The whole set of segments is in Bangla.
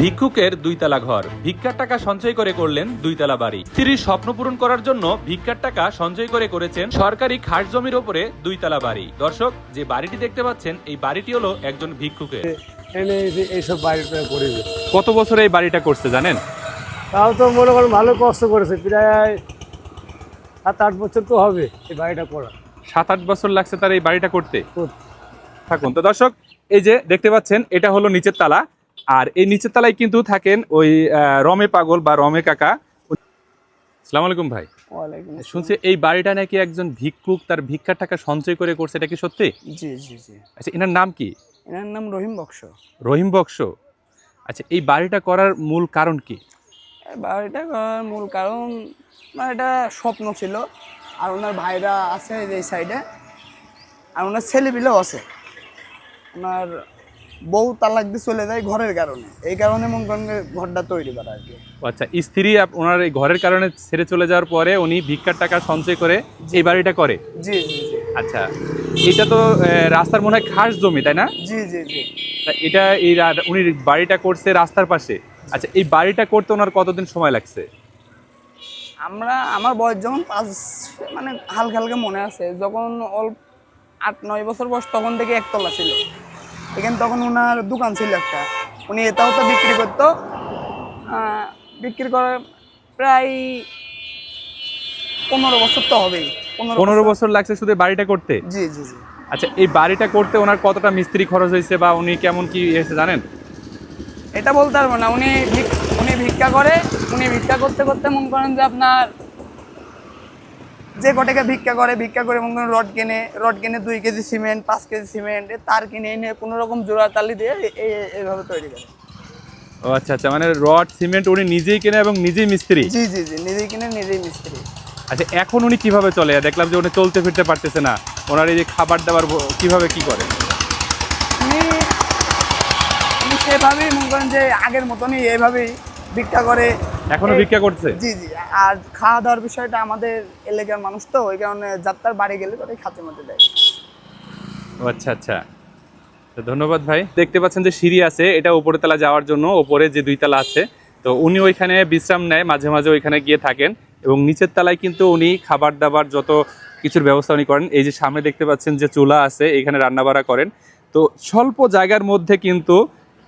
ভিক্ষুকের দুইতলা ঘর। ভিক্ষার টাকা সঞ্চয় করে করলেন দুইতলা বাড়ি। স্ত্রীর স্বপ্ন পূরণ করার জন্য ভিক্ষার টাকা সঞ্চয় করে করেছেন সরকারি খাস জমির ওপরে দুইতলা বাড়ি। দর্শক যে বাড়িটি দেখতে পাচ্ছেন এই বাড়িটি হলো একজন ভিক্ষুকের। এইসব বাড়িটা করে কত বছর এই বাড়িটা করছে জানেন? তাও তো মনে করুন ভালো কষ্ট করেছে প্রায় সাত আট বছর তো হবে এই বাড়িটা করা সাত আট বছর লাগছে তার এই বাড়িটা করতে? করতে। থাকুন। তো দর্শক এই যে দেখতে পাচ্ছেন এটা হলো নিচের তালা। আর এই নিচের তলায় কিন্তু থাকেন ওই রমে পাগল বা রমে কাকা। সালাম আলাইকুম ভাই। শুনছি এই বাড়িটা নাকি একজন ভিক্ষুক তার ভিক্ষার টাকা সঞ্চয় করে করছে এটা কি সত্যি? জি জি জি। আচ্ছা এনার নাম কি? এনার নাম রহিম বক্স। রহিম বক্স। আচ্ছা এই বাড়িটা করার মূল কারণ কি? বাড়িটা করার মূল কারণ মানে এটা স্বপ্ন ছিল। আর ওনার ভাইরা আছে এই সাইডে আর ওনার ছেলেপিলেও আছে। ওনার বউ তালাক দিয়ে চলে যায় ঘরের কারণে। এই কারণে মন করেন ঘরটা তৈরি করা আর কি। আচ্ছা স্ত্রী ওনার এই ঘরের কারণে ছেড়ে চলে যাওয়ার পরে উনি ভিক্ষার টাকা সঞ্চয় করে এই বাড়িটা করে? জি জি জি। আচ্ছা এটা তো রাস্তার মনে হয় খাস জমি তাই না? জি জি জি। এটা এই উনি বাড়িটা করছে রাস্তার পাশে। আচ্ছা এই বাড়িটা করতে ওনার কতদিন সময় লাগছে? আমরা আমার বয়স যখন পাঁচ মানে হালকা হালকা মনে আছে যখন অল্প আট নয় বছর বয়স তখন থেকে একতলা ছিল। এখানে তখন ওনার দোকান ছিল একটা। উনি এটাও তো বিক্রি করতো। বিক্রি করে প্রায় পনেরো বছর তো হবেই। পনেরো বছর। লাগছে শুধু বাড়িটা করতে? জি জি জি। আচ্ছা এই বাড়িটা করতে ওনার কতটা মিস্ত্রি খরচ হয়েছে বা উনি কেমন কি এসে জানেন? এটা বলতে পারব না। উনি উনি ভিক্ষা করে উনি ভিক্ষা করতে করতে মনে করেন যে আপনার যে কটাকে ভিক্ষা করে ভিক্ষা করে করেন রড কিনে রড কেনে দুই কেজি সিমেন্ট পাঁচ কেজি সিমেন্ট তার কিনে এনে কোনো রকম জোড়া তালি দিয়ে এইভাবে তৈরি করে। ও আচ্ছা আচ্ছা মানে রড সিমেন্ট উনি নিজেই কেনে এবং নিজেই মিস্ত্রি? জি জি জি নিজেই কিনে নিজেই মিস্ত্রি। আচ্ছা এখন উনি কীভাবে চলে? দেখলাম যে উনি চলতে ফিরতে পারতেছে না। ওনার এই যে খাবার দাবার কীভাবে কি করে? উনি সেভাবেই মনে করেন যে আগের মতনই এইভাবেই ভিক্ষা করে এখনও ভিক্ষা করছে? জি জি। আর খাওয়া দাওয়ার বিষয়টা আমাদের এলাকার মানুষ তো ওই কারণে যাত্রার বাড়ি গেলে পরে খাতে মধ্যে দেয়। ও আচ্ছা আচ্ছা। তো ধন্যবাদ ভাই। দেখতে পাচ্ছেন যে সিঁড়ি আছে এটা উপরে তলা যাওয়ার জন্য ওপরে যে দুই তলা আছে। তো উনি ওইখানে বিশ্রাম নেয় মাঝে মাঝে ওইখানে গিয়ে থাকেন। এবং নিচের তলায় কিন্তু উনি খাবার দাবার যত কিছুর ব্যবস্থা উনি করেন এই যে সামনে দেখতে পাচ্ছেন যে চুলা আছে এখানে রান্নাবাড়া করেন। তো স্বল্প জায়গার মধ্যে কিন্তু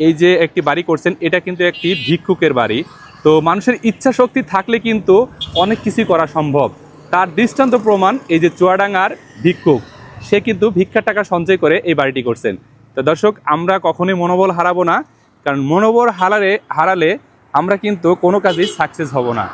এই যে একটি বাড়ি করছেন, এটা কিন্তু একটি ভিক্ষুকের বাড়ি। তো মানুষের ইচ্ছা শক্তি থাকলে কিন্তু অনেক কিছুই করা সম্ভব। তার দৃষ্টান্ত প্রমাণ এই যে চুয়াডাঙ্গার ভিক্ষুক, সে কিন্তু ভিক্ষার টাকা সঞ্চয় করে এই বাড়িটি করছেন। তো দর্শক, আমরা কখনোই মনোবল হারাবো না, কারণ মনোবল হারালে হারালে আমরা কিন্তু কোনো কাজেই সাকসেস হব না।